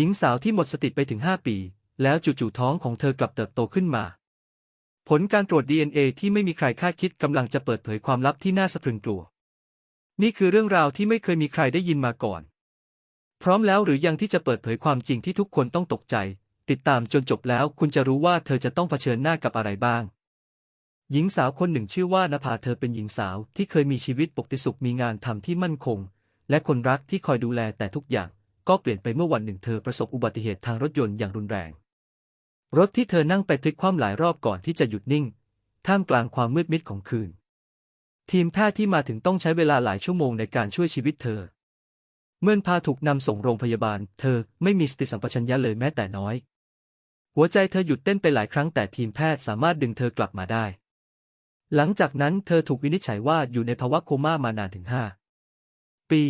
หญิงสาวที่หมดสติไปถึง 5 ปี แล้วจู่ๆท้องของเธอกลับเติบโตขึ้นมา ผลการตรวจ DNA ที่ไม่มีใครคาดคิดกำลังจะเปิดเผยความลับที่น่าสะพรึงกลัว นี่คือเรื่องราวที่ไม่เคยมีใครได้ยินมาก่อน พร้อมแล้วหรือยังที่จะเปิดเผยความจริงที่ทุกคนต้องตกใจ ติดตามจนจบแล้วคุณจะรู้ว่าเธอจะต้องเผชิญหน้ากับอะไรบ้างหญิงสาวคนหนึ่งชื่อว่านภาเธอเป็นหญิงสาวที่เคยมีชีวิตปกติสุขมีงานทำที่มั่นคง และคนรักที่คอยดูแลแต่ทุกอย่าง ก็เปลี่ยนไปเมื่อวันหนึ่งเธอประสบอุบัติเหตุทางรถยนต์อย่างรุนแรง รถที่เธอนั่งไปพลิกคว่ำหลายรอบก่อนที่จะหยุดนิ่ง ท่ามกลางความมืดมิดของคืน ทีมแพทย์ที่มาถึงต้องใช้เวลาหลายชั่วโมงในการช่วยชีวิตเธอ เมื่อพาถูกนำส่งโรงพยาบาล เธอไม่มีสติสัมปชัญญะเลยแม้แต่น้อย หัวใจเธอหยุดเต้นไปหลายครั้งแต่ทีมแพทย์สามารถดึงเธอกลับมาได้ หลังจากนั้นเธอถูกวินิจฉัยว่าอยู่ในภาวะโคม่ามานานถึงห้าปี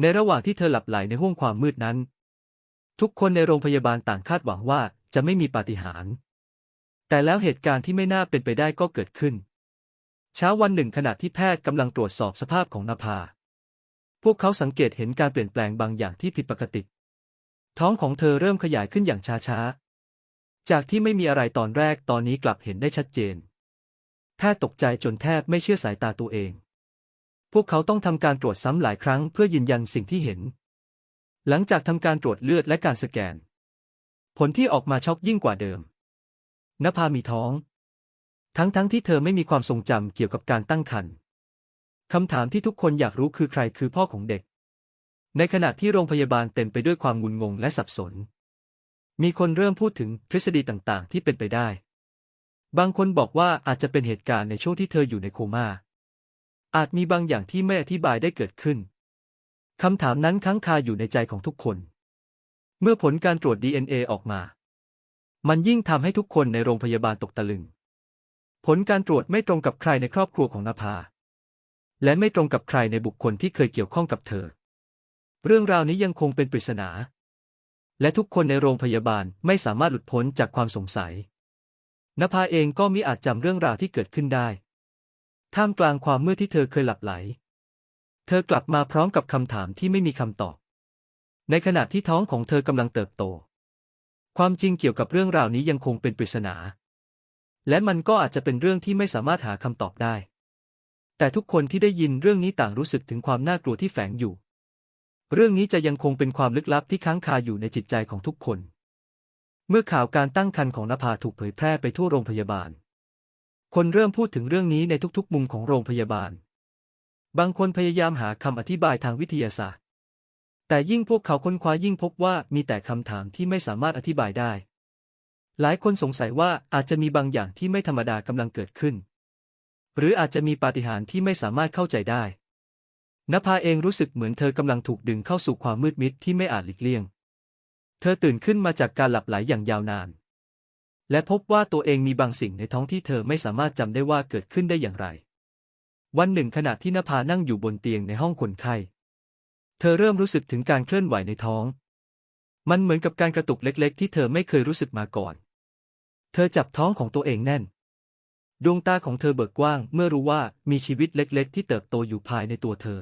ในระหว่างที่เธอหลับไหลในห้วงความมืดนั้น ทุกคนในโรงพยาบาลต่างคาดหวังว่าจะไม่มีปาฏิหาริย์แต่แล้วเหตุการณ์ที่ไม่น่าเป็นไปได้ก็เกิดขึ้น เช้าวันหนึ่งขณะที่แพทย์กำลังตรวจสอบสภาพของนภา พวกเขาสังเกตเห็นการเปลี่ยนแปลงบางอย่างที่ผิดปกติ ท้องของเธอเริ่มขยายขึ้นอย่างช้าๆ จากที่ไม่มีอะไรตอนแรกตอนนี้กลับเห็นได้ชัดเจน แพทย์ตกใจจนแทบไม่เชื่อสายตาตัวเอง พวกเขาต้องทำการตรวจซ้ำหลายครั้งเพื่อยืนยันสิ่งที่เห็น หลังจากทำการตรวจเลือดและการสแกน ผลที่ออกมาช็อกยิ่งกว่าเดิมนภามีท้อง ทั้งๆทที่เธอไม่มีความทรงจำเกี่ยวกับการตั้งครรภ์คำถามที่ทุกคนอยากรู้คือใครคือพ่อของเด็ก ในขณะที่โรงพยาบาลเต็มไปด้วยความงุนงงและสับสน มีคนเริ่มพูดถึงทฤษฎีต่างๆ ที่เป็นไปได้ บางคนบอกว่าอาจจะเป็นเหตุการณ์ในช่วงที่เธออยู่ในโคม่า อาจมีบางอย่างที่ไม่อธิบายได้เกิดขึ้น คำถามนั้นค้างคาอยู่ในใจของทุกคน เมื่อผลการตรวจ DNA ออกมา มันยิ่งทำให้ทุกคนในโรงพยาบาลตกตะลึง ผลการตรวจไม่ตรงกับใครในครอบครัวของนภา และไม่ตรงกับใครในบุคคลที่เคยเกี่ยวข้องกับเธอ เรื่องราวนี้ยังคงเป็นปริศนา และทุกคนในโรงพยาบาลไม่สามารถหลุดพ้นจากความสงสัยนภาเองก็มิอาจจำเรื่องราวที่เกิดขึ้นได้ ท่ามกลางความมืดที่เธอเคยหลับไหล เธอกลับมาพร้อมกับคำถามที่ไม่มีคำตอบ ในขณะที่ท้องของเธอกำลังเติบโต ความจริงเกี่ยวกับเรื่องราวนี้ยังคงเป็นปริศนา และมันก็อาจจะเป็นเรื่องที่ไม่สามารถหาคำตอบได้ แต่ทุกคนที่ได้ยินเรื่องนี้ต่างรู้สึกถึงความน่ากลัวที่แฝงอยู่ เรื่องนี้จะยังคงเป็นความลึกลับที่ค้างคาอยู่ในจิตใจของทุกคน เมื่อข่าวการตั้งครรภ์ของนภาถูกเผยแพร่ไปทั่วโรงพยาบาล คนเริ่มพูดถึงเรื่องนี้ในทุกๆ มุมของโรงพยาบาล บางคนพยายามหาคำอธิบายทางวิทยาศาสตร์ แต่ยิ่งพวกเขาค้นคว้ายิ่งพบว่ามีแต่คำถามที่ไม่สามารถอธิบายได้ หลายคนสงสัยว่าอาจจะมีบางอย่างที่ไม่ธรรมดากำลังเกิดขึ้น หรืออาจจะมีปาฏิหาริย์ที่ไม่สามารถเข้าใจได้นภาเองรู้สึกเหมือนเธอกำลังถูกดึงเข้าสู่ความมืดมิดที่ไม่อาจหลีกเลี่ยง เธอตื่นขึ้นมาจากการหลับไหลอย่างยาวนาน และพบว่าตัวเองมีบางสิ่งในท้องที่เธอไม่สามารถจำได้ว่าเกิดขึ้นได้อย่างไร วันหนึ่งขณะที่นภานั่งอยู่บนเตียงในห้องคนไข้ เธอเริ่มรู้สึกถึงการเคลื่อนไหวในท้อง มันเหมือนกับการกระตุกเล็ก ๆ ที่เธอไม่เคยรู้สึกมาก่อน เธอจับท้องของตัวเองแน่น ดวงตาของเธอเบิกกว้าง เมื่อรู้ว่ามีชีวิตเล็ก ๆ ที่เติบโตอยู่ภายในตัวเธอ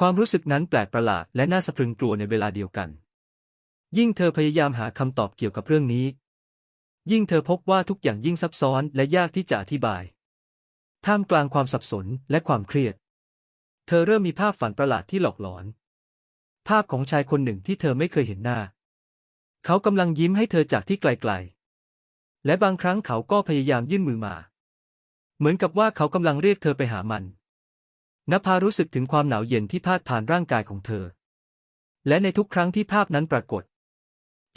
ความรู้สึกนั้นแปลกประหลาดและน่าสะพรึงกลัวในเวลาเดียวกัน ยิ่งเธอพยายามหาคำตอบเกี่ยวกับเรื่องนี้ ยิ่งเธอพบว่าทุกอย่างยิ่งซับซ้อนและยากที่จะอธิบาย ท่ามกลางความสับสนและความเครียด เธอเริ่มมีภาพฝันประหลาดที่หลอกหลอน ภาพของชายคนหนึ่งที่เธอไม่เคยเห็นหน้า เขากำลังยิ้มให้เธอจากที่ไกลๆ และบางครั้งเขาก็พยายามยื่นมือมา เหมือนกับว่าเขากำลังเรียกเธอไปหามันนภารู้สึกถึงความหนาวเย็นที่พาดผ่านร่างกายของเธอ และในทุกครั้งที่ภาพนั้นปรากฏเ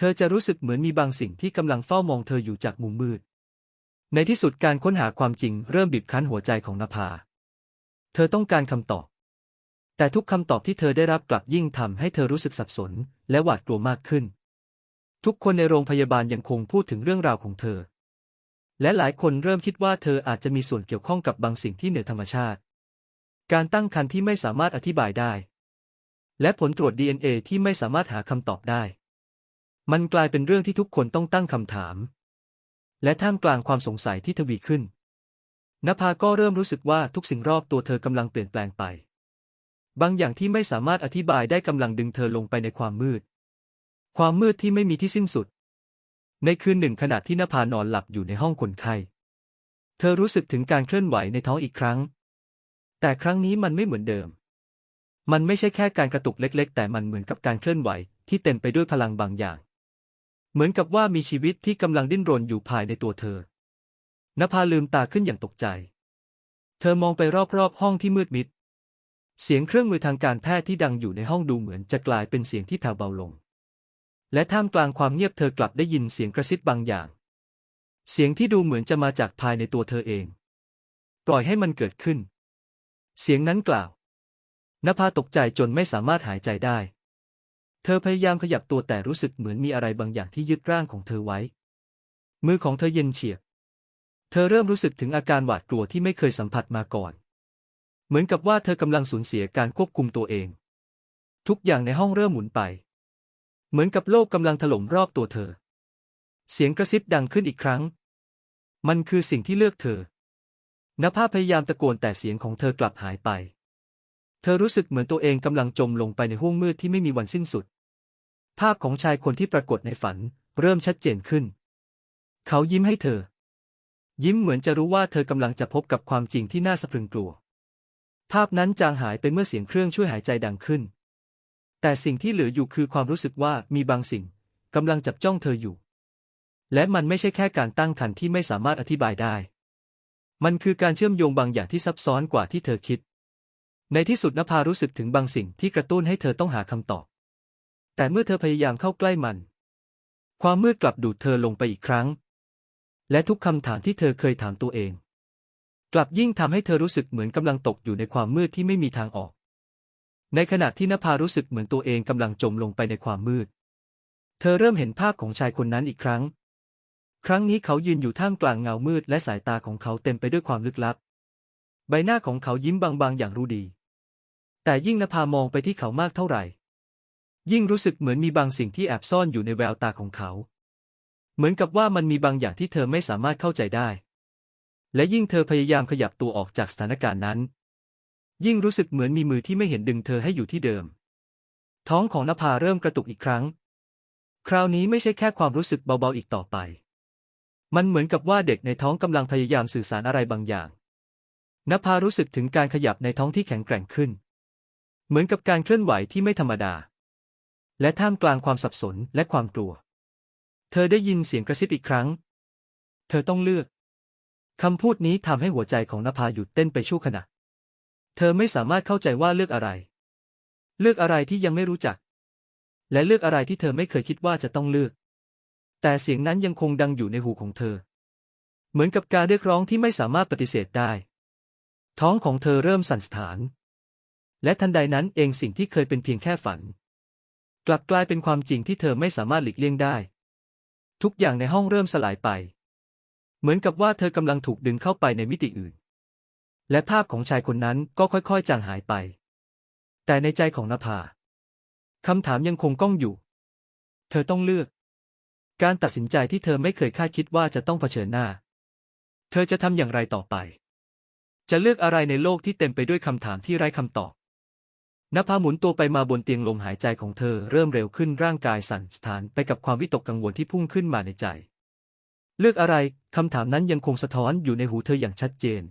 ธอจะรู้สึกเหมือนมีบางสิ่งที่กำลังเฝ้ามองเธออยู่จากมุมมืด ในที่สุดการค้นหาความจริงเริ่มบีบคั้นหัวใจของนภา เธอต้องการคำตอบ แต่ทุกคำตอบที่เธอได้รับกลับยิ่งทำให้เธอรู้สึกสับสน และหวาดกลัวมากขึ้น ทุกคนในโรงพยาบาลยังคงพูดถึงเรื่องราวของเธอ และหลายคนเริ่มคิดว่าเธออาจจะมีส่วนเกี่ยวข้องกับบางสิ่งที่เหนือธรรมชาติ การตั้งครรภ์ที่ไม่สามารถอธิบายได้ และผลตรวจ DNA ที่ไม่สามารถหาคำตอบได้ มันกลายเป็นเรื่องที่ทุกคนต้องตั้งคำถาม และท่ามกลางความสงสัยที่ทวีขึ้นนภาก็เริ่มรู้สึกว่าทุกสิ่งรอบตัวเธอกำลังเปลี่ยนแปลงไป บางอย่างที่ไม่สามารถอธิบายได้กำลังดึงเธอลงไปในความมืด ความมืดที่ไม่มีที่สิ้นสุด ในคืนหนึ่งขณะที่นภานอนหลับอยู่ในห้องคนไข้เธอรู้สึกถึงการเคลื่อนไหวในท้องอีกครั้ง แต่ครั้งนี้มันไม่เหมือนเดิม มันไม่ใช่แค่การกระตุกเล็ก ๆ แต่มันเหมือนกับการเคลื่อนไหวที่เต็มไปด้วยพลังบางอย่าง เหมือนกับว่ามีชีวิตที่กำลังดิ้นรนอยู่ภายในตัวเธอนภาลืมตาขึ้นอย่างตกใจ เธอมองไปรอบๆห้องที่มืดมิด เสียงเครื่องมือทางการแพทย์ที่ดังอยู่ในห้องดูเหมือนจะกลายเป็นเสียงที่แผ่วเบาลง และท่ามกลางความเงียบเธอกลับได้ยินเสียงกระซิบบางอย่าง เสียงที่ดูเหมือนจะมาจากภายในตัวเธอเอง ปล่อยให้มันเกิดขึ้น เสียงนั้นกล่าวนภาตกใจจนไม่สามารถหายใจได้ เธอพยายามขยับตัวแต่รู้สึกเหมือนมีอะไรบางอย่างที่ยึดร่างของเธอไว้ มือของเธอเย็นเฉียบ เธอเริ่มรู้สึกถึงอาการหวาดกลัวที่ไม่เคยสัมผัสมาก่อน เหมือนกับว่าเธอกำลังสูญเสียการควบคุมตัวเอง ทุกอย่างในห้องเริ่มหมุนไป เหมือนกับโลกกำลังถล่มรอบตัวเธอ เสียงกระซิบดังขึ้นอีกครั้ง มันคือสิ่งที่เลือกเธอนภาพยายามตะโกนแต่เสียงของเธอกลับหายไป เธอรู้สึกเหมือนตัวเองกำลังจมลงไปในห้วงมืดที่ไม่มีวันสิ้นสุด ภาพของชายคนที่ปรากฏในฝันเริ่มชัดเจนขึ้น เขายิ้มให้เธอ ยิ้มเหมือนจะรู้ว่าเธอกำลังจะพบกับความจริงที่น่าสะพรึงกลัว ภาพนั้นจางหายไปเมื่อเสียงเครื่องช่วยหายใจดังขึ้น แต่สิ่งที่เหลืออยู่คือความรู้สึกว่ามีบางสิ่งกำลังจับจ้องเธออยู่ และมันไม่ใช่แค่การตั้งครรภ์ที่ไม่สามารถอธิบายได้ มันคือการเชื่อมโยงบางอย่างที่ซับซ้อนกว่าที่เธอคิด ในที่สุดนภารู้สึกถึงบางสิ่งที่กระตุ้นให้เธอต้องหาคำตอบ แต่เมื่อเธอพยายามเข้าใกล้มัน ความมืดกลับดูดเธอลงไปอีกครั้ง และทุกคำถามที่เธอเคยถามตัวเอง กลับยิ่งทำให้เธอรู้สึกเหมือนกำลังตกอยู่ในความมืดที่ไม่มีทางออก ในขณะที่นภารู้สึกเหมือนตัวเองกำลังจมลงไปในความมืด เธอเริ่มเห็นภาพของชายคนนั้นอีกครั้ง ครั้งนี้เขายืนอยู่ท่ามกลางเงามืดและสายตาของเขาเต็มไปด้วยความลึกลับ ใบหน้าของเขายิ้มบางๆอย่างรู้ดี แต่ยิ่งนภามองไปที่เขามากเท่าไหร่ ยิ่งรู้สึกเหมือนมีบางสิ่งที่แอบซ่อนอยู่ในแววตาของเขา เหมือนกับว่ามันมีบางอย่างที่เธอไม่สามารถเข้าใจได้ และยิ่งเธอพยายามขยับตัวออกจากสถานการณ์นั้น ยิ่งรู้สึกเหมือนมีมือที่ไม่เห็นดึงเธอให้อยู่ที่เดิม ท้องของนภาเริ่มกระตุกอีกครั้ง คราวนี้ไม่ใช่แค่ความรู้สึกเบาๆอีกต่อไป มันเหมือนกับว่าเด็กในท้องกำลังพยายามสื่อสารอะไรบางอย่างนภารู้สึกถึงการขยับในท้องที่แข็งแกร่งขึ้น เหมือนกับการเคลื่อนไหวที่ไม่ธรรมดา และท่ามกลางความสับสนและความกลัว เธอได้ยินเสียงกระซิบอีกครั้ง เธอต้องเลือก คำพูดนี้ทำให้หัวใจของนภาหยุดเต้นไปชั่วขณะ เธอไม่สามารถเข้าใจว่าเลือกอะไร เลือกอะไรที่ยังไม่รู้จัก และเลือกอะไรที่เธอไม่เคยคิดว่าจะต้องเลือก แต่เสียงนั้นยังคงดังอยู่ในหูของเธอ เหมือนกับการเรียกร้องที่ไม่สามารถปฏิเสธได้ ท้องของเธอเริ่มสั่นสะท้านและทันใดนั้นเองสิ่งที่เคยเป็นเพียงแค่ฝัน กลับกลายเป็นความจริงที่เธอไม่สามารถหลีกเลี่ยงได้ ทุกอย่างในห้องเริ่มสลายไป เหมือนกับว่าเธอกำลังถูกดึงเข้าไปในมิติอื่น และภาพของชายคนนั้นก็ค่อยๆจางหายไป แต่ในใจของนภาคำถามยังคงก้องอยู่ เธอต้องเลือก การตัดสินใจที่เธอไม่เคยคาดคิดว่าจะต้องเผชิญหน้า เธอจะทำอย่างไรต่อไป จะเลือกอะไรในโลกที่เต็มไปด้วยคำถามที่ไร้คำตอบ นภาหมุนตัวไปมาบนเตียงลมหายใจของเธอเริ่มเร็วขึ้นร่างกายสั่นสะท้านไปกับความวิตกกังวลที่พุ่งขึ้นมาในใจ เลือกอะไรคำถามนั้นยังคงสะท้อนอยู่ในหูเธออย่างชัดเจน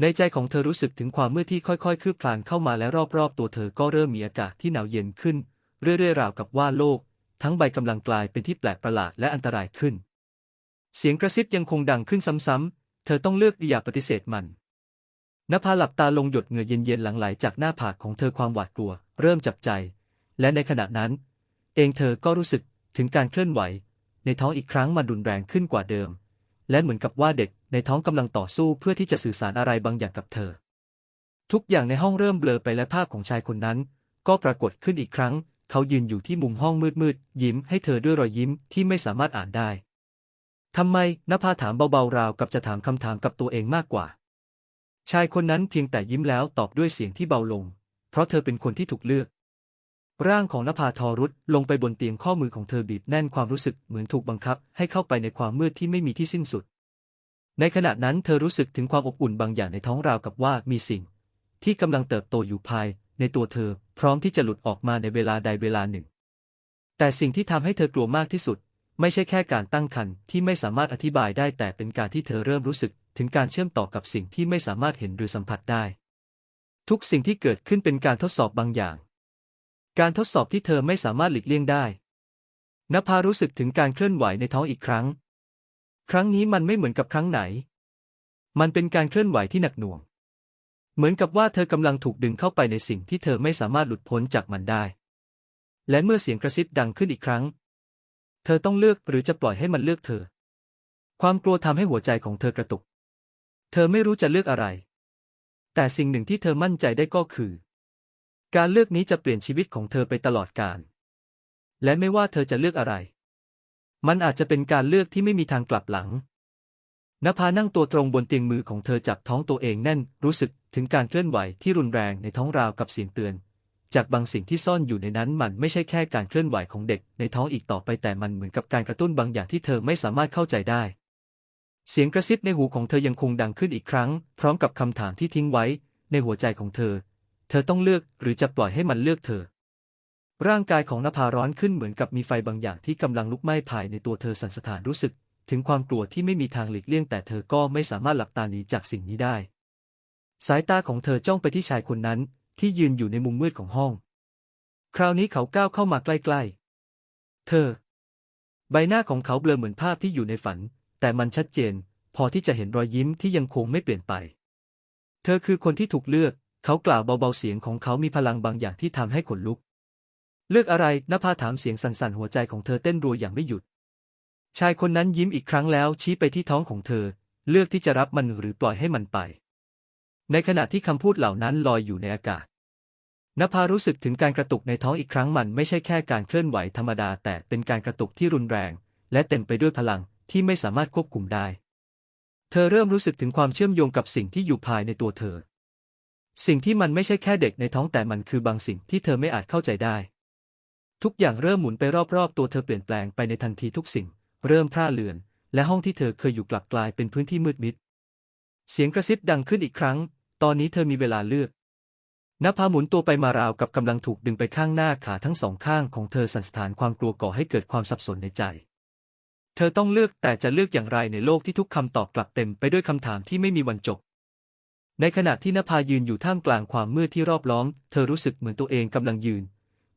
ในใจของเธอรู้สึกถึงความมืดที่ค่อยๆ คืบคลานเข้ามาและรอบๆ ตัวเธอก็เริ่มมีอากาศที่หนาวเย็นขึ้น เรื่อยๆราวกับว่าโลก ทั้งใบกำลังกลายเป็นที่แปลกประหลาดและอันตรายขึ้น เสียงกระซิบยังคงดังขึ้นซ้ำๆเธอต้องเลือกอย่าปฏิเสธมัน นภาหลับตาลงหยดเหงื่อเย็นๆหลังไหลจากหน้าผากของเธอความหวาดกลัว เริ่มจับใจ และในขณะนั้น เองเธอก็รู้สึกถึงการเคลื่อนไหว ในท้องอีกครั้งมันรุนแรงขึ้นกว่าเดิม และเหมือนกับว่าเด็กในท้องกำลังต่อสู้เพื่อที่จะสื่อสารอะไรบางอย่างกับเธอ ทุกอย่างในห้องเริ่มเบลอไปและภาพของชายคนนั้น ก็ปรากฏขึ้นอีกครั้ง เขายืนอยู่ที่มุมห้องมืดๆยิ้มให้เธอด้วยรอยยิ้มที่ไม่สามารถอ่านได้ทำไมนภาถามเบาๆราวกับจะถามคำถามกับตัวเองมากกว่า ชายคนนั้นเพียงแต่ยิ้มแล้วตอบด้วยเสียงที่เบาลง เพราะเธอเป็นคนที่ถูกเลือก ร่างของนภาทอรุษลงไปบนเตียงข้อมือของเธอบีบแน่นความรู้สึกเหมือนถูกบังคับ ให้เข้าไปในความมืดที่ไม่มีที่สิ้นสุด ในขณะนั้นเธอรู้สึกถึงความอบอุ่นบางอย่างในท้องราวกับว่ามีสิ่ง ที่กำลังเติบโตอยู่ภาย ในตัวเธอ พร้อมที่จะหลุดออกมาในเวลาใดเวลาหนึ่ง แต่สิ่งที่ทำให้เธอกลัวมากที่สุด ไม่ใช่แค่การตั้งครรภ์ที่ไม่สามารถอธิบายได้แต่เป็นการที่เธอเริ่มรู้สึกถึงการเชื่อมต่อกับสิ่งที่ไม่สามารถเห็นหรือสัมผัสได้ ทุกสิ่งที่เกิดขึ้นเป็นการทดสอบบางอย่าง การทดสอบที่เธอไม่สามารถหลีกเลี่ยงได้นภารู้สึกถึงการเคลื่อนไหวในท้องอีกครั้ง ครั้งนี้มันไม่เหมือนกับครั้งไหน มันเป็นการเคลื่อนไหวที่หนักหน่วง เหมือนกับว่าเธอกำลังถูกดึงเข้าไปในสิ่งที่เธอไม่สามารถหลุดพ้นจากมันได้ และเมื่อเสียงกระซิบดังขึ้นอีกครั้ง เธอต้องเลือกหรือจะปล่อยให้มันเลือกเธอ ความกลัวทำให้หัวใจของเธอกระตุก เธอไม่รู้จะเลือกอะไร แต่สิ่งหนึ่งที่เธอมั่นใจได้ก็คือ การเลือกนี้จะเปลี่ยนชีวิตของเธอไปตลอดกาล และไม่ว่าเธอจะเลือกอะไร มันอาจจะเป็นการเลือกที่ไม่มีทางกลับหลังนภานั่งตัวตรงบนเตียงมือของเธอจับท้องตัวเองแน่น รู้สึกถึงการเคลื่อนไหวที่รุนแรงในท้องราวกับเสียงเตือน จากบางสิ่งที่ซ่อนอยู่ในนั้นมันไม่ใช่แค่การเคลื่อนไหวของเด็กในท้องอีกต่อไปแต่มันเหมือนกับการกระตุ้นบางอย่างที่เธอไม่สามารถเข้าใจได้ เสียงกระซิบในหูของเธอยังคงดังขึ้นอีกครั้ง พร้อมกับคำถามที่ทิ้งไว้ ในหัวใจของเธอ เธอต้องเลือกหรือจะปล่อยให้มันเลือกเธอ ร่างกายของนภาร้อนขึ้นเหมือนกับมีไฟบางอย่างที่กำลังลุกไหม้ภายในตัวเธอสันสะท้านรู้สึก ถึงความกลัวที่ไม่มีทางหลีกเลี่ยงแต่เธอก็ไม่สามารถหลับตาหนีจากสิ่งนี้ได้ สายตาของเธอจ้องไปที่ชายคนนั้น ที่ยืนอยู่ในมุมมืดของห้อง คราวนี้เขาก้าวเข้ามาใกล้ๆ เธอ ใบหน้าของเขาเบลอเหมือนภาพที่อยู่ในฝัน แต่มันชัดเจน พอที่จะเห็นรอยยิ้มที่ยังคงไม่เปลี่ยนไป เธอคือคนที่ถูกเลือก เขากล่าวเบาๆเสียงของเขามีพลังบางอย่างที่ทำให้ขนลุก เลือกอะไรนภาถามเสียงสั่นๆ หัวใจของเธอเต้นรัวอย่างไม่หยุด ชายคนนั้นยิ้มอีกครั้งแล้วชี้ไปที่ท้องของเธอ เลือกที่จะรับมันหรือปล่อยให้มันไป ในขณะที่คำพูดเหล่านั้นลอยอยู่ในอากาศนภารู้สึกถึงการกระตุกในท้องอีกครั้งมันไม่ใช่แค่การเคลื่อนไหวธรรมดา แต่เป็นการกระตุกที่รุนแรง และเต็มไปด้วยพลังที่ไม่สามารถควบคุมได้ เธอเริ่มรู้สึกถึงความเชื่อมโยงกับสิ่งที่อยู่ภายในตัวเธอ สิ่งที่มันไม่ใช่แค่เด็กในท้องแต่มันคือบางสิ่งที่เธอไม่อาจเข้าใจได้ ทุกอย่างเริ่มหมุนไปรอบๆ ตัวเธอเปลี่ยนแปลงไปในทันทีทุกสิ่ง เริ่มพร่าเลือน และห้องที่เธอเคยอยู่กลับกลายเป็นพื้นที่มืดมิด เสียงกระซิบดังขึ้นอีกครั้ง ตอนนี้เธอมีเวลาเลือกนภาหมุนตัวไปมาราวกับกำลังถูกดึงไปข้างหน้าขาทั้งสองข้างของเธอสันสะท้านความกลัวก่อให้เกิดความสับสนในใจ เธอต้องเลือกแต่จะเลือกอย่างไรในโลกที่ทุกคำตอบกลับเต็มไปด้วยคำถามที่ไม่มีวันจบ ในขณะที่นภายืนอยู่ท่ามกลางความมืดที่รอบล้อม เธอรู้สึกเหมือนตัวเองกำลังยืน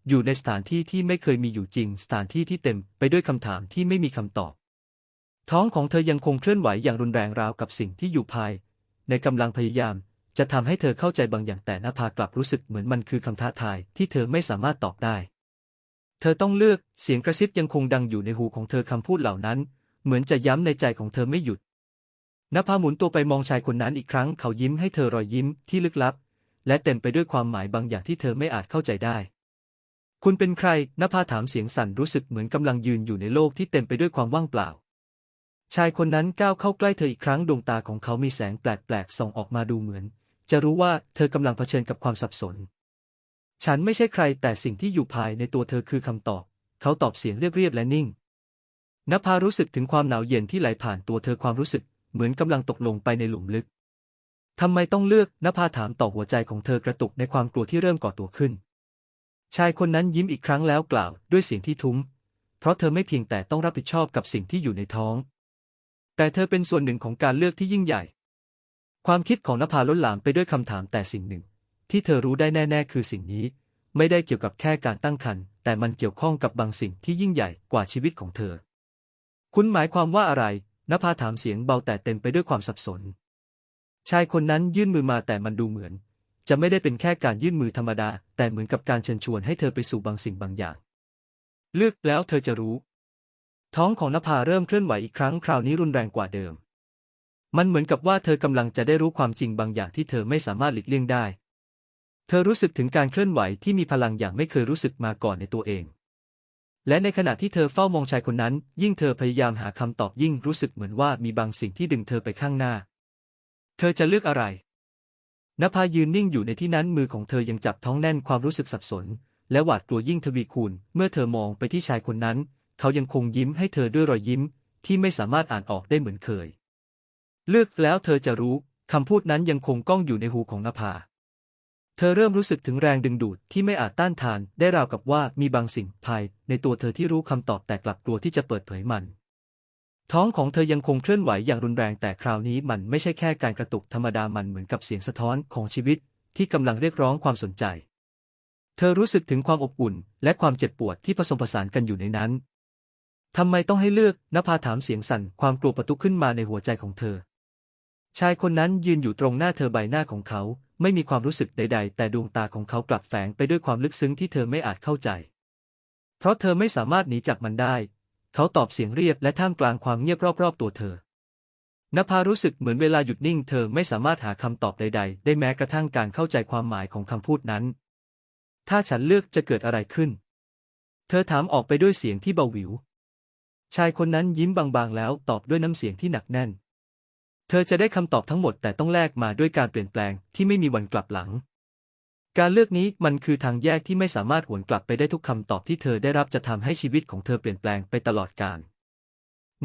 อยู่ในสถานที่ที่ไม่เคยมีอยู่จริง สถานที่ที่เต็มไปด้วยคำถามที่ไม่มีคำตอบ ท้องของเธอยังคงเคลื่อนไหวอย่างรุนแรงราวกับสิ่งที่อยู่ภาย ในกำลังพยายาม จะทำให้เธอเข้าใจบางอย่างแต่นภากลับรู้สึกเหมือนมันคือคำท้าทายที่เธอไม่สามารถตอบได้ เธอต้องเลือกเสียงกระซิบยังคงดังอยู่ในหูของเธอคำพูดเหล่านั้น เหมือนจะย้ำในใจของเธอไม่หยุดนภาหมุนตัวไปมองชายคนนั้นอีกครั้ง เขายิ้มให้เธอรอยยิ้มที่ลึกลับ และเต็มไปด้วยความหมายบางอย่างที่เธอไม่อาจเข้าใจได้ คุณเป็นใครนภาถามเสียงสั่นรู้สึกเหมือนกำลังยืนอยู่ในโลกที่เต็มไปด้วยความว่างเปล่า ชายคนนั้นก้าวเข้าใกล้เธออีกครั้งดวงตาของเขามีแสงแปลกๆส่องออกมาดูเหมือน จะรู้ว่าเธอกำลังเผชิญกับความสับสน ฉันไม่ใช่ใครแต่สิ่งที่อยู่ภายในตัวเธอคือคำตอบ เขาตอบเสียงเรียบๆและนิ่งนภารู้สึกถึงความหนาวเย็นที่ไหลผ่านตัวเธอความรู้สึก เหมือนกำลังตกลงไปในหลุมลึกทำไมต้องเลือกนภาถามต่อหัวใจของเธอกระตุกในความกลัวที่เริ่มก่อตัวขึ้น ชายคนนั้นยิ้มอีกครั้งแล้วกล่าวด้วยเสียงที่ทุ้ม เพราะเธอไม่เพียงแต่ต้องรับผิดชอบกับสิ่งที่อยู่ในท้อง แต่เธอเป็นส่วนหนึ่งของการเลือกที่ยิ่งใหญ่ ความคิดของนภาล้นหลามไปด้วยคำถามแต่สิ่งหนึ่ง ที่เธอรู้ได้แน่ ๆ คือสิ่งนี้ ไม่ได้เกี่ยวกับแค่การตั้งครรภ์แต่มันเกี่ยวข้องกับบางสิ่งที่ยิ่งใหญ่กว่าชีวิตของเธอ คุณหมายความว่าอะไรนภาถามเสียงเบาแต่เต็มไปด้วยความสับสน ชายคนนั้นยื่นมือมาแต่มันดูเหมือน จะไม่ได้เป็นแค่การยื่นมือธรรมดา แต่เหมือนกับการเชิญชวนให้เธอไปสู่บางสิ่งบางอย่าง เลือกแล้วเธอจะรู้ ท้องของนภาเริ่มเคลื่อนไหวอีกครั้งคราวนี้รุนแรงกว่าเดิม มันเหมือนกับว่าเธอกำลังจะได้รู้ความจริงบางอย่างที่เธอไม่สามารถหลีกเลี่ยงได้ เธอรู้สึกถึงการเคลื่อนไหวที่มีพลังอย่างไม่เคยรู้สึกมาก่อนในตัวเอง และในขณะที่เธอเฝ้ามองชายคนนั้น ยิ่งเธอพยายามหาคำตอบยิ่งรู้สึกเหมือนว่ามีบางสิ่งที่ดึงเธอไปข้างหน้า เธอจะเลือกอะไรนภายืนนิ่งอยู่ในที่นั้นมือของเธอยังจับท้องแน่นความรู้สึกสับสน และหวาดกลัวยิ่งทวีคูณ เมื่อเธอมองไปที่ชายคนนั้น เขายังคงยิ้มให้เธอด้วยรอยยิ้ม ที่ไม่สามารถอ่านออกได้เหมือนเคย เลือกแล้วเธอจะรู้คำพูดนั้นยังคงก้องอยู่ในหูของนภา เธอเริ่มรู้สึกถึงแรงดึงดูดที่ไม่อาจต้านทาน ได้ราวกับว่ามีบางสิ่งภายในตัวเธอที่รู้คำตอบแต่กลับกลัวที่จะเปิดเผยมัน ท้องของเธอยังคงเคลื่อนไหวอย่างรุนแรงแต่คราวนี้มันไม่ใช่แค่การกระตุกธรรมดามันเหมือนกับเสียงสะท้อนของชีวิตที่กำลังเรียกร้องความสนใจ เธอรู้สึกถึงความอบอุ่นและความเจ็บปวดที่ผสมผสานกันอยู่ในนั้นทำไมต้องให้เลือกนภาถามเสียงสั่นความกลัวประตุขึ้นมาในหัวใจของเธอ ชายคนนั้นยืนอยู่ตรงหน้าเธอใบหน้าของเขา ไม่มีความรู้สึกใด ๆ แต่ดวงตาของเขากลับแฝงไปด้วยความลึกซึ้งที่เธอไม่อาจเข้าใจ เพราะเธอไม่สามารถหนีจากมันได้ เขาตอบเสียงเรียบและท่ามกลางความเงียบรอบๆ ตัวเธอนภารู้สึกเหมือนเวลาหยุดนิ่งเธอไม่สามารถหาคำตอบใด ๆ ได้แม้กระทั่งการเข้าใจความหมายของคำพูดนั้น ถ้าฉันเลือกจะเกิดอะไรขึ้น เธอถามออกไปด้วยเสียงที่เบาหวิว ชายคนนั้นยิ้มบางๆแล้วตอบด้วยน้ำเสียงที่หนักแน่น เธอจะได้คำตอบทั้งหมดแต่ต้องแลกมาด้วยการเปลี่ยนแปลงที่ไม่มีวันกลับหลัง การเลือกนี้มันคือทางแยกที่ไม่สามารถหวนกลับไปได้ทุกคำตอบที่เธอได้รับจะทำให้ชีวิตของเธอเปลี่ยนแปลงไปตลอดกาล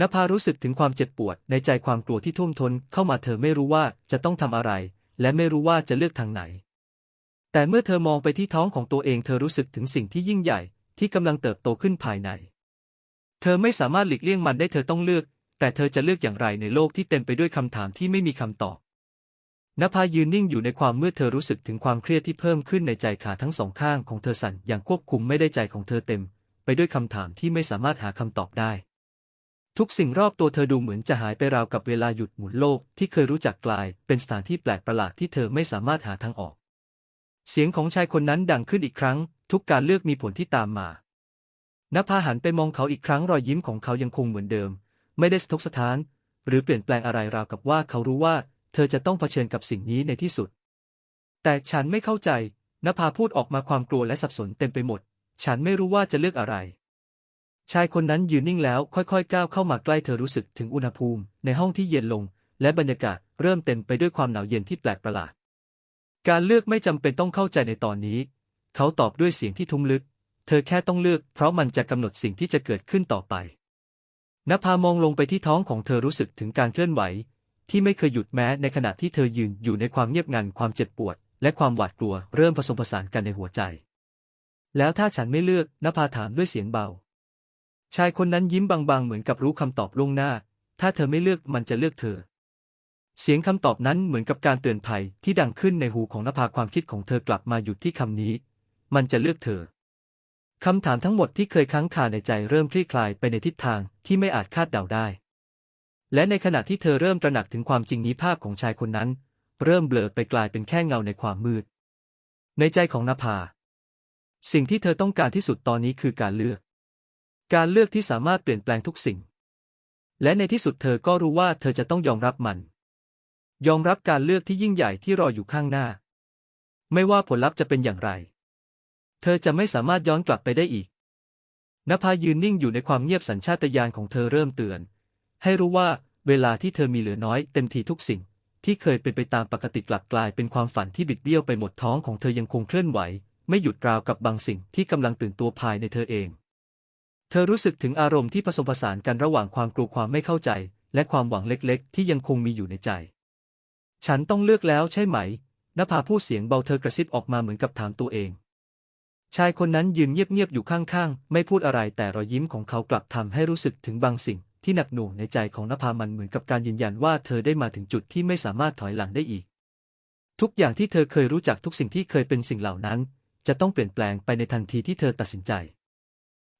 นภารู้สึกถึงความเจ็บปวดในใจความกลัวที่ท่วมท้นเข้ามาเธอไม่รู้ว่าจะต้องทำอะไร และไม่รู้ว่าจะเลือกทางไหน แต่เมื่อเธอมองไปที่ท้องของตัวเองเธอรู้สึกถึงสิ่งที่ยิ่งใหญ่ที่กำลังเติบโตขึ้นภายใน เธอไม่สามารถหลีกเลี่ยงมันได้เธอต้องเลือก แต่เธอจะเลือกอย่างไรในโลกที่เต็มไปด้วยคำถามที่ไม่มีคำตอบนภายืนนิ่งอยู่ในความเมืดเธอรู้สึกถึงความเครียดที่เพิ่มขึ้นในใจขาทั้งสองข้างของเธอสั่นอย่างควบคุมไม่ได้ใจของเธอเต็ม ไปด้วยคำถามที่ไม่สามารถหาคำตอบได้ ทุกสิ่งรอบตัวเธอดูเหมือนจะหายไปราวกับเวลาหยุดหมุนโลกที่เคยรู้จักกลาย เป็นสถานที่แปลกประหลาดที่เธอไม่สามารถหาทางออก เสียงของชายคนนั้นดังขึ้นอีกครั้ง ทุกการเลือกมีผลที่ตามมานภาหันไปมองเขาอีกครั้งรอยยิ้มของเขายังคงเหมือนเดิม ไม่ได้สะทกสะท้าน หรือเปลี่ยนแปลงอะไรราวกับว่าเขารู้ว่า เธอจะต้องเผชิญกับสิ่งนี้ในที่สุด แต่ฉันไม่เข้าใจนภาพูดออกมาความกลัวและสับสนเต็มไปหมด ฉันไม่รู้ว่าจะเลือกอะไร ชายคนนั้นยืนนิ่งแล้วค่อยๆ ก้าวเข้ามาใกล้เธอรู้สึกถึงอุณหภูมิ ในห้องที่เย็นลง และบรรยากาศเริ่มเต็มไปด้วยความหนาวเย็นที่แปลกประหลาด การเลือกไม่จำเป็นต้องเข้าใจในตอนนี้ เขาตอบด้วยเสียงที่ทุ้มลึก เธอแค่ต้องเลือก เพราะมันจะกำหนดสิ่งที่จะเกิดขึ้นต่อไป นภามองลงไปที่ท้องของเธอรู้สึกถึงการเคลื่อนไหว ที่ไม่เคยหยุดแม้ในขณะที่เธอยืนอยู่ในความเงียบงันความเจ็บปวด และความหวาดกลัวเริ่มผสมผสานกันในหัวใจ แล้วถ้าฉันไม่เลือกนภาถามด้วยเสียงเบา ชายคนนั้นยิ้มบางๆ เหมือนกับรู้คำตอบล่วงหน้า ถ้าเธอไม่เลือกมันจะเลือกเธอ เสียงคำตอบนั้นเหมือนกับการเตือนภัยที่ดังขึ้นในหูของนภาความคิดของเธอกลับมาหยุดที่คำนี้ มันจะเลือกเธอ คำถามทั้งหมดที่เคยค้างคาในใจเริ่มคลี่คลายไปในทิศทางที่ไม่อาจคาดเดาได้ และในขณะที่เธอเริ่มตระหนักถึงความจริงนี้ภาพของชายคนนั้น เริ่มเบลอไปกลายเป็นแค่เงาในความมืด ในใจของนภา สิ่งที่เธอต้องการที่สุดตอนนี้คือการเลือก การเลือกที่สามารถเปลี่ยนแปลงทุกสิ่ง และในที่สุดเธอก็รู้ว่าเธอจะต้องยอมรับมัน ยอมรับการเลือกที่ยิ่งใหญ่ที่รออยู่ข้างหน้า ไม่ว่าผลลัพธ์จะเป็นอย่างไร เธอจะไม่สามารถย้อนกลับไปได้อีกนภายืนนิ่งอยู่ในความเงียบสัญชาตญาณของเธอเริ่มเตือน ให้รู้ว่าเวลาที่เธอมีเหลือน้อยเต็มทีทุกสิ่ง ที่เคยเป็นไปตามปกติกลับกลายเป็นความฝันที่บิดเบี้ยวไปหมดท้องของเธอยังคงเคลื่อนไหว ไม่หยุดราวกับบางสิ่งที่กำลังตื่นตัวภายในเธอเอง เธอรู้สึกถึงอารมณ์ที่ผสมผสานกันระหว่างความกลัวความไม่เข้าใจ และความหวังเล็กๆ ที่ยังคงมีอยู่ในใจ ฉันต้องเลือกแล้วใช่ไหมนภาพูดเสียงเบาเธอกระซิบออกมาเหมือนกับถามตัวเอง ชายคนนั้นยืนเงียบๆอยู่ข้างๆ ไม่พูดอะไรแต่รอยยิ้มของเขากลับทำให้รู้สึกถึงบางสิ่ง ที่หนักหน่วงในใจของนภามันเหมือนกับการยืนยันว่าเธอได้มาถึงจุดที่ไม่สามารถถอยหลังได้อีก ทุกอย่างที่เธอเคยรู้จักทุกสิ่งที่เคยเป็นสิ่งเหล่านั้น จะต้องเปลี่ยนแปลงไปในทันทีที่เธอตัดสินใจ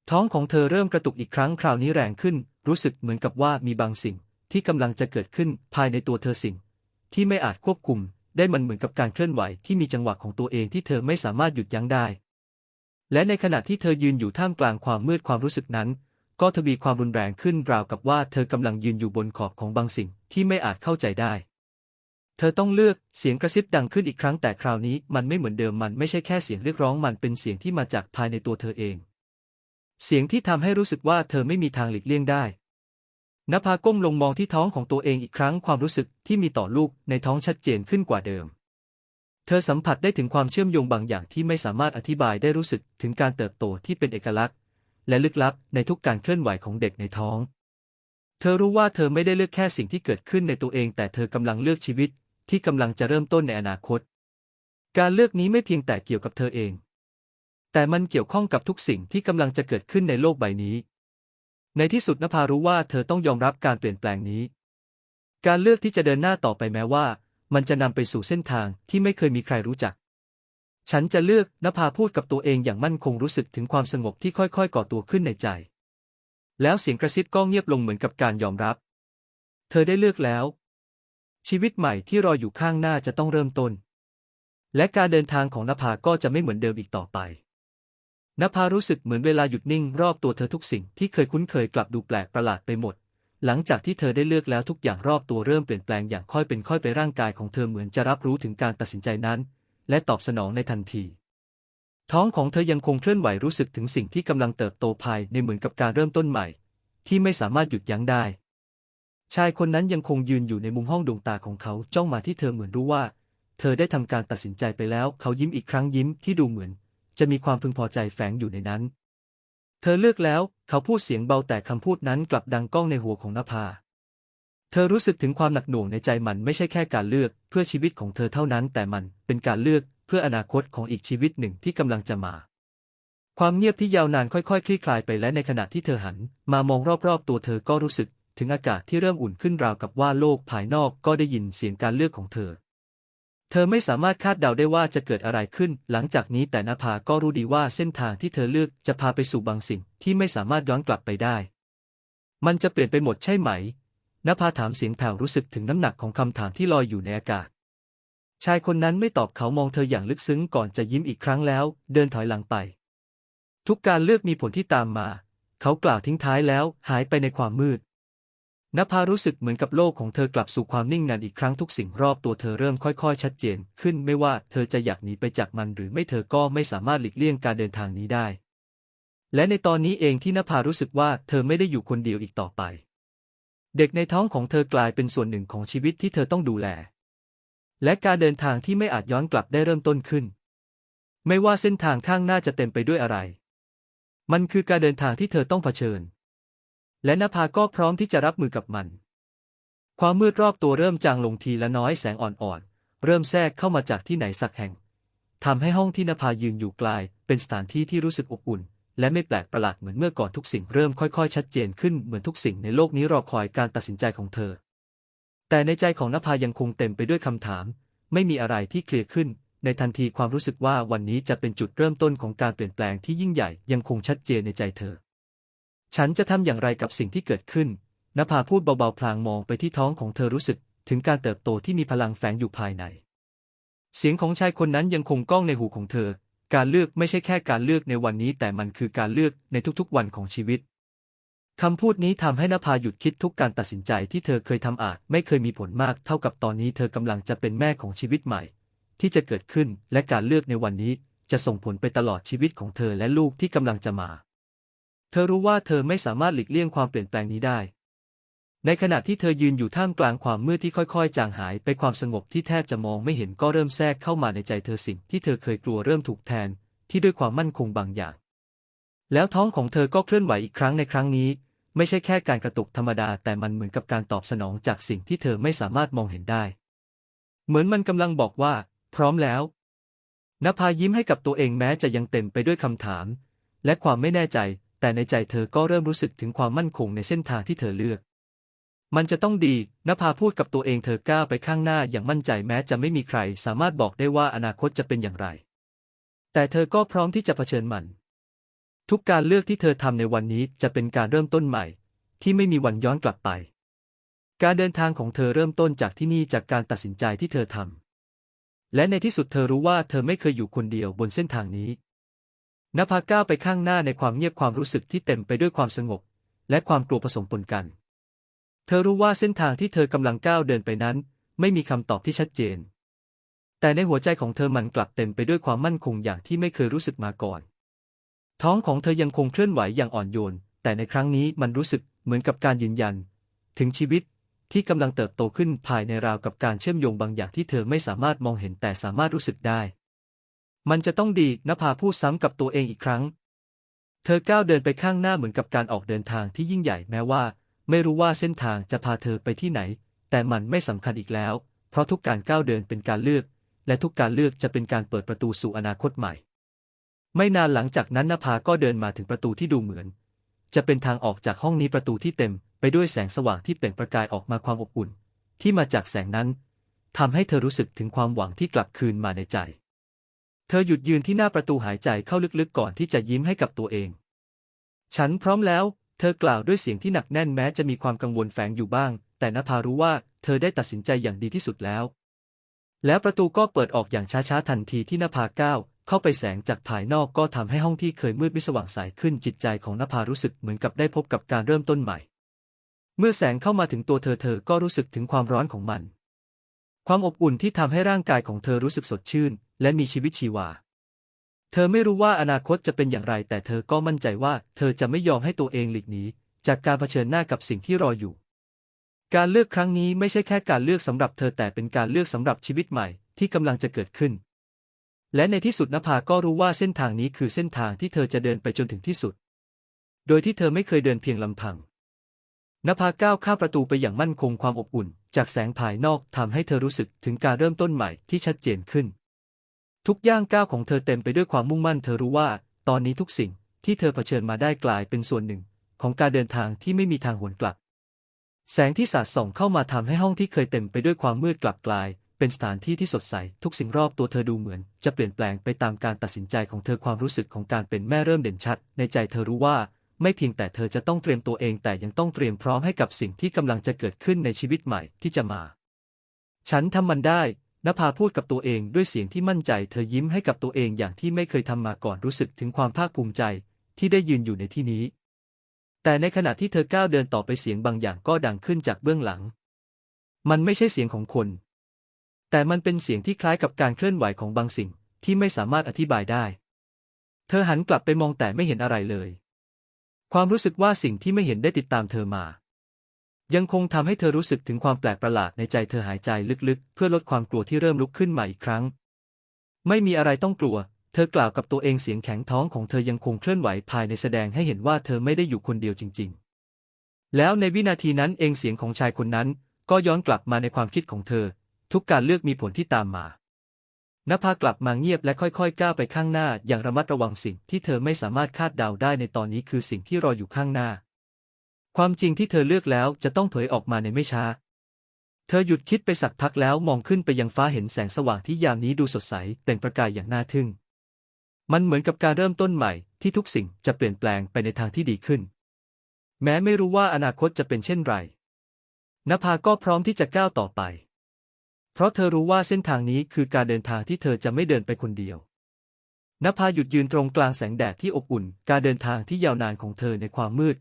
ท้องของเธอเริ่มกระตุกอีกครั้งคราวนี้แรงขึ้น รู้สึกเหมือนกับว่ามีบางสิ่ง ที่กำลังจะเกิดขึ้นภายในตัวเธอสิ่ง ที่ไม่อาจควบคุม ได้มันเหมือนกับการเคลื่อนไหวที่มีจังหวะของตัวเองที่เธอไม่สามารถหยุดยั้งได้ และในขณะที่เธอยืนอยู่ท่ามกลางความมืดความรู้สึกนั้น ก็ทวีความรุนแรงขึ้นราวกับว่าเธอกำลังยืนอยู่บนขอบของบางสิ่งที่ไม่อาจเข้าใจได้ เธอต้องเลือกเสียงกระซิบดังขึ้นอีกครั้งแต่คราวนี้มันไม่เหมือนเดิมมันไม่ใช่แค่เสียงเรียกร้องมันเป็นเสียงที่มาจากภายในตัวเธอเอง เสียงที่ทำให้รู้สึกว่าเธอไม่มีทางหลีกเลี่ยงได้นภาก้มลงมองที่ท้องของตัวเองอีกครั้งความรู้สึกที่มีต่อลูกในท้องชัดเจนขึ้นกว่าเดิม เธอสัมผัสได้ถึงความเชื่อมโยงบางอย่างที่ไม่สามารถอธิบายได้รู้สึกถึงการเติบโตที่เป็นเอกลักษณ์ และลึกลับในทุกการเคลื่อนไหวของเด็กในท้อง เธอรู้ว่าเธอไม่ได้เลือกแค่สิ่งที่เกิดขึ้นในตัวเอง แต่เธอกำลังเลือกชีวิตที่กำลังจะเริ่มต้นในอนาคต การเลือกนี้ไม่เพียงแต่เกี่ยวกับเธอเอง แต่มันเกี่ยวข้องกับทุกสิ่งที่กำลังจะเกิดขึ้นในโลกใบนี้ ในที่สุดนภารู้ว่าเธอต้องยอมรับการเปลี่ยนแปลงนี้ การเลือกที่จะเดินหน้าต่อไปแม้ว่า มันจะนำไปสู่เส้นทางที่ไม่เคยมีใครรู้จัก ฉันจะเลือกนภาพูดกับตัวเองอย่างมั่นคงรู้สึกถึงความสงบที่ค่อยๆ ก่อตัวขึ้นในใจ แล้วเสียงกระซิบก็เงียบลงเหมือนกับการยอมรับ เธอได้เลือกแล้ว ชีวิตใหม่ที่รออยู่ข้างหน้าจะต้องเริ่มต้น และการเดินทางของนภาก็จะไม่เหมือนเดิมอีกต่อไปนภารู้สึกเหมือนเวลาหยุดนิ่งรอบตัวเธอทุกสิ่งที่เคยคุ้นเคยกลับดูแปลกประหลาดไปหมด หลังจากที่เธอได้เลือกแล้วทุกอย่างรอบตัวเริ่มเปลี่ยนแปลงอย่างค่อยเป็นค่อยไปร่างกายของเธอเหมือนจะรับรู้ถึงการตัดสินใจนั้น และตอบสนองในทันที ท้องของเธอยังคงเคลื่อนไหวรู้สึกถึงสิ่งที่กำลังเติบโตภายในเหมือนกับการเริ่มต้นใหม่ ที่ไม่สามารถหยุดยั้งได้ ชายคนนั้นยังคงยืนอยู่ในมุมห้องดวงตาของเขาจ้องมาที่เธอเหมือนรู้ว่า เธอได้ทำการตัดสินใจไปแล้ว เขายิ้มอีกครั้งยิ้มที่ดูเหมือน จะมีความพึงพอใจแฝงอยู่ในนั้น เธอเลือกแล้ว เขาพูดเสียงเบาแต่คำพูดนั้นกลับดังก้องในหัวของนภา เธอรู้สึกถึงความหนักหน่วงในใจมันไม่ใช่แค่การเลือก เพื่อชีวิตของเธอเท่านั้น แต่มันเป็นการเลือกเพื่ออนาคตของอีกชีวิตหนึ่งที่กำลังจะมา ความเงียบที่ยาวนานค่อยๆ คลี่คลายไปและในขณะที่เธอหัน มามองรอบๆ ตัวเธอก็รู้สึกถึงอากาศที่เริ่มอุ่นขึ้นราวกับว่าโลกภายนอกก็ได้ยินเสียงการเลือกของเธอ ธอไม่สามารถคาดเดาได้ว่าจะเกิดอะไรขึ้น หลังจากนี้แต่นภาก็รู้ดีว่าเส้นทางที่เธอเลือกจะพาไปสู่บางสิ่งที่ไม่สามารถย้อนกลับไปได้ มันจะเปลี่ยนไปหมดใช่ไหมนภาถามเสียงแผ่วรู้สึกถึงน้ำหนักของคำถามที่ลอยอยู่ในอากาศ ชายคนนั้นไม่ตอบเขามองเธออย่างลึกซึ้งก่อนจะยิ้มอีกครั้งแล้ว เดินถอยหลังไป ทุกการเลือกมีผลที่ตามมา เขากล่าวทิ้งท้ายแล้วหายไปในความมืด นภารู้สึกเหมือนกับโลกของเธอกลับสู่ความนิ่งงันอีกครั้งทุกสิ่งรอบตัวเธอเริ่มค่อยๆ ชัดเจน ขึ้นไม่ว่าเธอจะอยากหนีไปจากมันหรือไม่เธอก็ไม่สามารถหลีกเลี่ยงการเดินทางนี้ได้ และในตอนนี้เองที่นภารู้สึกว่าเธอไม่ได้อยู่คนเดียวอีกต่อไป เด็กในท้องของเธอกลายเป็นส่วนหนึ่งของชีวิตที่เธอต้องดูแล และการเดินทางที่ไม่อาจย้อนกลับได้เริ่มต้นขึ้น ไม่ว่าเส้นทางข้างหน้าจะเต็มไปด้วยอะไร มันคือการเดินทางที่เธอต้องเผชิญ และนภาก็พร้อมที่จะรับมือกับมัน ความมืดรอบตัวเริ่มจางลงทีละน้อยแสงอ่อนๆ เริ่มแทรกเข้ามาจากที่ไหนสักแห่งทำให้ห้องที่นภายืนอยู่กลาย เป็นสถานที่ที่รู้สึกอบอุ่น และไม่แปลกประหลาดเหมือนเมื่อก่อนทุกสิ่งเริ่มค่อยๆ ชัดเจนขึ้นเหมือนทุกสิ่งในโลกนี้รอคอยการตัดสินใจของเธอ แต่ในใจของนภายังคงเต็มไปด้วยคำถาม ไม่มีอะไรที่เคลียร์ขึ้น ในทันทีความรู้สึกว่าวันนี้จะเป็นจุดเริ่มต้นของการเปลี่ยนแปลงที่ยิ่งใหญ่ยังคงชัดเจนในใจเธอ ฉันจะทำอย่างไรกับสิ่งที่เกิดขึ้นนภาพูดเบาๆพลางมองไปที่ท้องของเธอรู้สึกถึงการเติบโตที่มีพลังแฝงอยู่ภายใน เสียงของชายคนนั้นยังคงก้องในหูของเธอ การเลือกไม่ใช่แค่การเลือกในวันนี้ แต่มันคือการเลือกในทุกๆวันของชีวิตคำพูดนี้ทำให้นภาหยุดคิดทุกการตัดสินใจที่เธอเคยทำอาจไม่เคยมีผลมากเท่ากับตอนนี้เธอกำลังจะเป็นแม่ของชีวิตใหม่ ที่จะเกิดขึ้นและการเลือกในวันนี้จะส่งผลไปตลอดชีวิตของเธอและลูกที่กำลังจะมา ธอรู้ว่าเธอไม่สามารถหลีกเลี่ยงความเปลี่ยนแปลงนี้ได้ ในขณะที่เธอยืนอยู่ท่ามกลางความมืดที่ค่อยๆ จางหายไปความสงบที่แทบจะมองไม่เห็นก็เริ่มแทรกเข้ามาในใจเธอสิ่งที่เธอเคยกลัวเริ่มถูกแทน ที่ด้วยความมั่นคงบางอย่าง แล้วท้องของเธอก็เคลื่อนไหวอีกครั้งในครั้งนี้ ไม่ใช่แค่การกระตุกธรรมดาแต่มันเหมือนกับการตอบสนองจากสิ่งที่เธอไม่สามารถมองเห็นได้ เหมือนมันกำลังบอกว่า พร้อมแล้วนภายิ้มให้กับตัวเองแม้จะยังเต็มไปด้วยคำถาม และความไม่แน่ใจ แต่ในใจเธอก็เริ่มรู้สึกถึงความมั่นคงในเส้นทางที่เธอเลือก มันจะต้องดีนภาพูดกับตัวเองเธอก้าวไปข้างหน้าอย่างมั่นใจแม้จะไม่มีใครสามารถบอกได้ว่าอนาคตจะเป็นอย่างไร แต่เธอก็พร้อมที่จะเผชิญมัน ทุกการเลือกที่เธอทำในวันนี้จะเป็นการเริ่มต้นใหม่ ที่ไม่มีวันย้อนกลับไป การเดินทางของเธอเริ่มต้นจากที่นี่จากการตัดสินใจที่เธอทำและในที่สุดเธอรู้ว่าเธอไม่เคยอยู่คนเดียวบนเส้นทางนี้ นภาก้าวไปข้างหน้าในความเงียบความรู้สึกที่เต็มไปด้วยความสงบ และความกลัวผสมปนกัน เธอรู้ว่าเส้นทางที่เธอกำลังก้าวเดินไปนั้น ไม่มีคำตอบที่ชัดเจน แต่ในหัวใจของเธอมันกลับเต็มไปด้วยความมั่นคงอย่างที่ไม่เคยรู้สึกมาก่อน ท้องของเธอยังคงเคลื่อนไหวอย่างอ่อนโยน แต่ในครั้งนี้มันรู้สึกเหมือนกับการยืนยัน ถึงชีวิตที่กำลังเติบโตขึ้นภายในราวกับการเชื่อมโยงบางอย่างที่เธอไม่สามารถมองเห็นแต่สามารถรู้สึกได้ มันจะต้องดีนภาพูดซ้ำกับตัวเองอีกครั้ง เธอก้าวเดินไปข้างหน้าเหมือนกับการออกเดินทางที่ยิ่งใหญ่แม้ว่า ไม่รู้ว่าเส้นทางจะพาเธอไปที่ไหน แต่มันไม่สำคัญอีกแล้ว เพราะทุกการก้าวเดินเป็นการเลือก และทุกการเลือกจะเป็นการเปิดประตูสู่อนาคตใหม่ ไม่นานหลังจากนั้นนภาก็เดินมาถึงประตูที่ดูเหมือน จะเป็นทางออกจากห้องนี้ประตูที่เต็ม ไปด้วยแสงสว่างที่เปล่งประกายออกมาความอบอุ่น ที่มาจากแสงนั้นทำให้เธอรู้สึกถึงความหวังที่กลับคืนมาในใจ เธอหยุดยืนที่หน้าประตูหายใจเข้าลึกๆก่อนที่จะยิ้มให้กับตัวเอง ฉันพร้อมแล้ว เธอกล่าวด้วยเสียงที่หนักแน่นแม้จะมีความกังวลแฝงอยู่บ้าง แต่นภารู้ว่าเธอได้ตัดสินใจอย่างดีที่สุดแล้ว แล้วประตูก็เปิดออกอย่างช้าๆทันทีที่นภาก้าวเข้าไปแสงจากภายนอกก็ทำให้ห้องที่เคยมืดมิสว่างใสขึ้นจิตใจของนภารู้สึกเหมือนกับได้พบกับการเริ่มต้นใหม่ เมื่อแสงเข้ามาถึงตัวเธอเธอก็รู้สึกถึงความร้อนของมัน ความอบอุ่นที่ทำให้ร่างกายของเธอรู้สึกสดชื่น และมีชีวิตชีวา เธอไม่รู้ว่าอนาคตจะเป็นอย่างไร แต่เธอก็มั่นใจว่าเธอจะไม่ยอมให้ตัวเองหลีกหนีจากการเผชิญหน้ากับสิ่งที่รออยู่ การเลือกครั้งนี้ไม่ใช่แค่การเลือกสำหรับเธอแต่เป็นการเลือกสำหรับชีวิตใหม่ที่กำลังจะเกิดขึ้น และในที่สุดนภาก็รู้ว่าเส้นทางนี้คือเส้นทางที่เธอจะเดินไปจนถึงที่สุด โดยที่เธอไม่เคยเดินเพียงลำพัง นภาก้าวข้ามประตูไปอย่างมั่นคงความอบอุ่น จากแสงภายนอกทำให้เธอรู้สึกถึงการเริ่มต้นใหม่ที่ชัดเจนขึ้น ทุกย่างก้าวของเธอเต็มไปด้วยความมุ่งมั่นเธอรู้ว่า ตอนนี้ทุกสิ่งที่เธอเผชิญมาได้กลายเป็นส่วนหนึ่ง ของการเดินทางที่ไม่มีทางหวนกลับ แสงที่สาดส่องเข้ามาทำให้ห้องที่เคยเต็มไปด้วยความมืดกลับกลาย เป็นสถานที่ที่สดใส ทุกสิ่งรอบตัวเธอดูเหมือน จะเปลี่ยนแปลงไปตามการตัดสินใจของเธอความรู้สึกของการเป็นแม่เริ่มเด่นชัด ในใจเธอรู้ว่า ไม่เพียงแต่เธอจะต้องเตรียมตัวเองแต่ยังต้องเตรียมพร้อมให้กับสิ่งที่กำลังจะเกิดขึ้นในชีวิตใหม่ที่จะมา ฉันทำมันได้นภาพูดกับตัวเองด้วยเสียงที่มั่นใจ เธอยิ้มให้กับตัวเองอย่างที่ไม่เคยทำมาก่อนรู้สึกถึงความภาคภูมิใจที่ได้ยืนอยู่ในที่นี้ แต่ในขณะที่เธอก้าวเดินต่อไปเสียงบางอย่างก็ดังขึ้นจากเบื้องหลัง มันไม่ใช่เสียงของคน แต่มันเป็นเสียงที่คล้ายกับการเคลื่อนไหวของบางสิ่งที่ไม่สามารถอธิบายได้ เธอหันกลับไปมองแต่ไม่เห็นอะไรเลย ความรู้สึกว่าสิ่งที่ไม่เห็นได้ติดตามเธอมา ยังคงทำให้เธอรู้สึกถึงความแปลกประหลาดในใจเธอหายใจลึกๆ เพื่อลดความกลัวที่เริ่มลุกขึ้นมาอีกครั้ง ไม่มีอะไรต้องกลัว เธอกล่าวกับตัวเองเสียงแข็งท้องของเธอยังคงเคลื่อนไหวภายในแสดงให้เห็นว่าเธอไม่ได้อยู่คนเดียวจริง ๆ แล้วในวินาทีนั้นเองเสียงของชายคนนั้น ก็ย้อนกลับมาในความคิดของเธอ ทุกการเลือกมีผลที่ตามมา นภากลับมาเงียบและค่อยๆ ก้าวไปข้างหน้าอย่างระมัดระวังสิ่งที่เธอไม่สามารถคาดเดาได้ในตอนนี้คือสิ่งที่รออยู่ข้างหน้า ความจริงที่เธอเลือกแล้วจะต้องเผยออกมาในไม่ช้า เธอหยุดคิดไปสักพักแล้วมองขึ้นไปยังฟ้าเห็นแสงสว่างที่ยามนี้ดูสดใสเปล่งประกายอย่างน่าทึ่ง มันเหมือนกับการเริ่มต้นใหม่ที่ทุกสิ่งจะเปลี่ยนแปลงไปในทางที่ดีขึ้น แม้ไม่รู้ว่าอนาคตจะเป็นเช่นไรนภาก็พร้อมที่จะก้าวต่อไป เพราะเธอรู้ว่าเส้นทางนี้คือการเดินทางที่เธอจะไม่เดินไปคนเดียวนภาหยุดยืนตรงกลางแสงแดดที่อบอุ่น การเดินทางที่ยาวนานของเธอในความมืด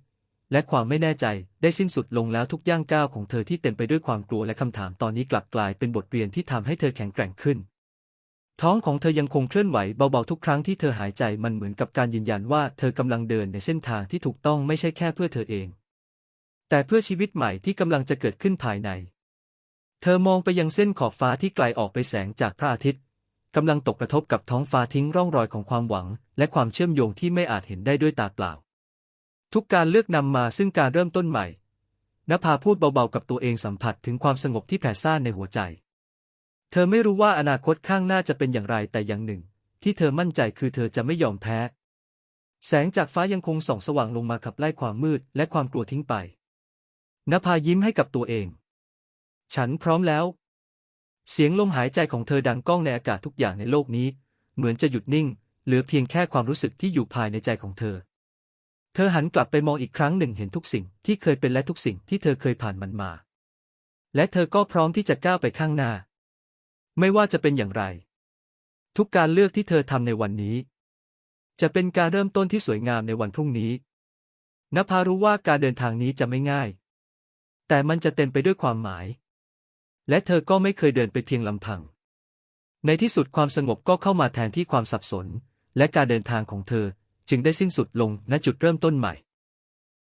และความไม่แน่ใจได้สิ้นสุดลงแล้วทุกย่างก้าวของเธอที่เต็มไปด้วยความกลัวและคำถามตอนนี้กลับกลายเป็นบทเรียนที่ทำให้เธอแข็งแกร่งขึ้น ท้องของเธอยังคงเคลื่อนไหวเบาๆทุกครั้งที่เธอหายใจมันเหมือนกับการยืนยันว่าเธอกำลังเดินในเส้นทางที่ถูกต้องไม่ใช่แค่เพื่อเธอเอง แต่เพื่อชีวิตใหม่ที่กำลังจะเกิดขึ้นภายใน เธอมองไปยังเส้นขอบฟ้าที่ไกลออกไปแสงจากพระอาทิตย์กำลังตกกระทบกับท้องฟ้าทิ้งร่องรอยของความหวัง และความเชื่อมโยงที่ไม่อาจเห็นได้ด้วยตาเปล่า ทุกการเลือกนำมาซึ่งการเริ่มต้นใหม่นภาพูดเบาๆกับตัวเองสัมผัสถึงความสงบที่แผ่ซ่านในหัวใจ เธอไม่รู้ว่าอนาคตข้างหน้าจะเป็นอย่างไรแต่อย่างหนึ่ง ที่เธอมั่นใจคือเธอจะไม่ยอมแพ้ แสงจากฟ้ายังคงส่องสว่างลงมาขับไล่ความมืดและความกลัวทิ้งไปนภายิ้มให้กับตัวเอง ฉันพร้อมแล้ว เสียงลมหายใจของเธอดังก้องในอากาศทุกอย่างในโลกนี้ เหมือนจะหยุดนิ่ง เหลือเพียงแค่ความรู้สึกที่อยู่ภายในใจของเธอ เธอหันกลับไปมองอีกครั้งหนึ่งเห็นทุกสิ่งที่เคยเป็นและทุกสิ่งที่เธอเคยผ่านมันมา และเธอก็พร้อมที่จะก้าวไปข้างหน้า ไม่ว่าจะเป็นอย่างไร ทุกการเลือกที่เธอทำในวันนี้ จะเป็นการเริ่มต้นที่สวยงามในวันพรุ่งนี้นภารู้ว่าการเดินทางนี้จะไม่ง่าย แต่มันจะเต็มไปด้วยความหมาย และเธอก็ไม่เคยเดินไปเพียงลำพัง ในที่สุดความสงบก็เข้ามาแทนที่ความสับสน และการเดินทางของเธอจึงได้สิ้นสุดลงณจุดเริ่มต้นใหม่